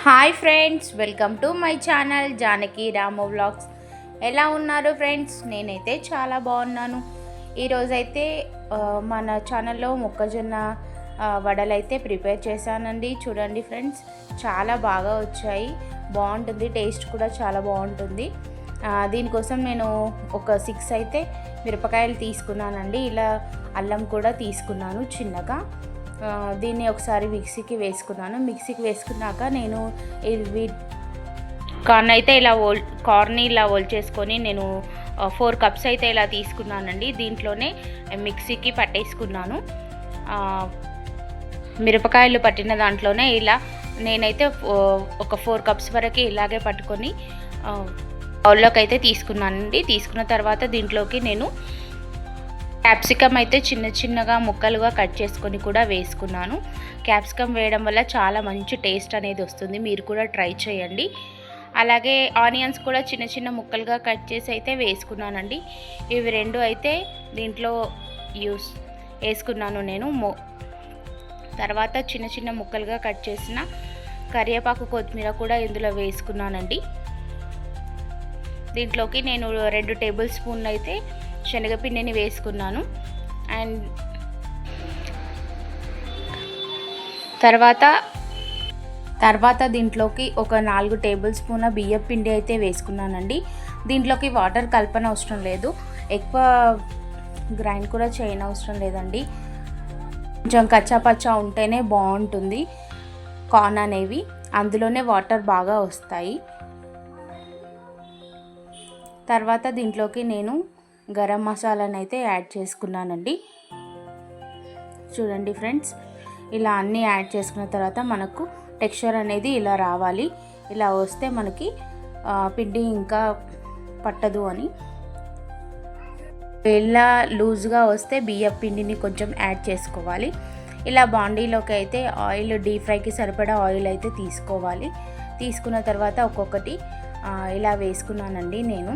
Hi friends welcome to my channel Janaki Ramu vlogs. ఎలా ఉన్నారు friends? నేనైతే చాలా బాగున్నాను. ఈరోజైతే మన ఛానల్లో మొక్కజొన్న వడలైతే ప్రిపేర్ చేశానండి. చూడండి ఫ్రెండ్స్ చాలా బాగా వచ్చాయి. బాగుంటుంది టేస్ట్ కూడా చాలా బాగుంటుంది. దీనికోసం నేను ఒక సిక్స్ అయితే మిరపకాయలు తీసుకున్నానండి. ఇలా అల్లం కూడా తీసుకున్నాను చిన్నగా. దీన్ని ఒకసారి మిక్సీకి వేసుకున్నాను. మిక్సీకి వేసుకున్నాక నేను ఇవి కార్న్ అయితే ఇలా ఓల్ కార్న్ని ఇలా ఓల్ చేసుకొని నేను ఫోర్ కప్స్ అయితే ఇలా తీసుకున్నానండి. దీంట్లోనే మిక్సీకి పట్టేసుకున్నాను. మిరపకాయలు పట్టిన దాంట్లోనే ఇలా నేనైతే ఒక ఫోర్ కప్స్ వరకు ఇలాగే పట్టుకొని బౌల్లోకి అయితే తీసుకున్నానండి. తీసుకున్న తర్వాత దీంట్లోకి నేను క్యాప్సికమ్ అయితే చిన్న చిన్నగా ముక్కలుగా కట్ చేసుకొని కూడా వేసుకున్నాను. క్యాప్సికమ్ వేయడం వల్ల చాలా మంచి టేస్ట్ అనేది వస్తుంది. మీరు కూడా ట్రై చేయండి. అలాగే ఆనియన్స్ కూడా చిన్న చిన్న ముక్కలుగా కట్ చేసి అయితే వేసుకున్నానండి. ఇవి రెండు అయితే దీంట్లో యూస్ వేసుకున్నాను నేను. మొ తర్వాత చిన్న చిన్న ముక్కలుగా కట్ చేసిన కరివేపాకు కొత్తిమీర కూడా ఇందులో వేసుకున్నానండి. దీంట్లోకి నేను రెండు టేబుల్ స్పూన్ అయితే శనగపిండిని వేసుకున్నాను. అండ్ తర్వాత తర్వాత దీంట్లోకి ఒక నాలుగు టేబుల్ స్పూన్ బియ్యం పిండి అయితే వేసుకున్నానండి. దీంట్లోకి వాటర్ కలపన అవసరం లేదు. ఎక్కువ గ్రైండ్ కూడా చేయని అవసరం లేదండి. కొంచెం కచ్చా పచ్చా ఉంటేనే బాగుంటుంది కార్న్ అనేవి. అందులోనే వాటర్ బాగా వస్తాయి. తర్వాత దీంట్లోకి నేను గరం మసాలాను అయితే యాడ్ చేసుకున్నానండి. చూడండి ఫ్రెండ్స్ ఇలా అన్నీ యాడ్ చేసుకున్న తర్వాత మనకు టెక్స్చర్ అనేది ఇలా రావాలి. ఇలా వస్తే మనకి పిండి ఇంకా పట్టదు అని. ఇలా లూజ్గా వస్తే బియ్యం పిండిని కొంచెం యాడ్ చేసుకోవాలి. ఇలా బాండీలోకి అయితే ఆయిల్ డీప్ ఫ్రైకి సరిపడా ఆయిల్ అయితే తీసుకోవాలి. తీసుకున్న తర్వాత ఒక్కొక్కటి ఇలా వేసుకున్నానండి నేను.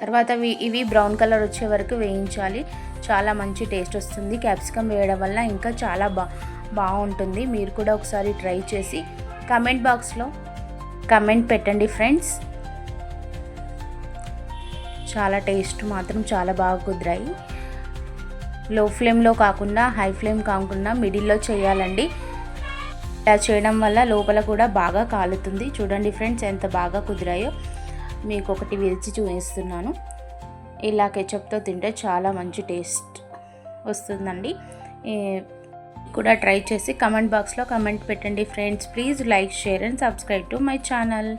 తర్వాత ఇవి బ్రౌన్ కలర్ వచ్చే వరకు వేయించాలి. చాలా మంచి టేస్ట్ వస్తుంది. క్యాప్సికమ్ వేయడం వల్ల ఇంకా చాలా బా బాగుంటుంది. మీరు కూడా ఒకసారి ట్రై చేసి కమెంట్ బాక్స్లో కమెంట్ పెట్టండి ఫ్రెండ్స్. చాలా టేస్ట్ మాత్రం చాలా బాగా కుదిరాయి. లో ఫ్లేమ్లో కాకుండా హై ఫ్లేమ్ కాకుండా మిడిల్లో చేయాలండి. ఇలా చేయడం వల్ల లోపల కూడా బాగా కాలుతుంది. చూడండి ఫ్రెండ్స్ ఎంత బాగా కుదిరాయో. మీకు ఒకటి విరిచి చూపిస్తున్నాను. ఇలా కెచప్తో తింటే చాలా మంచి టేస్ట్ వస్తుందండి. కూడా ట్రై చేసి కమెంట్ బాక్స్లో కమెంట్ పెట్టండి friends. Please like share and subscribe to my channel.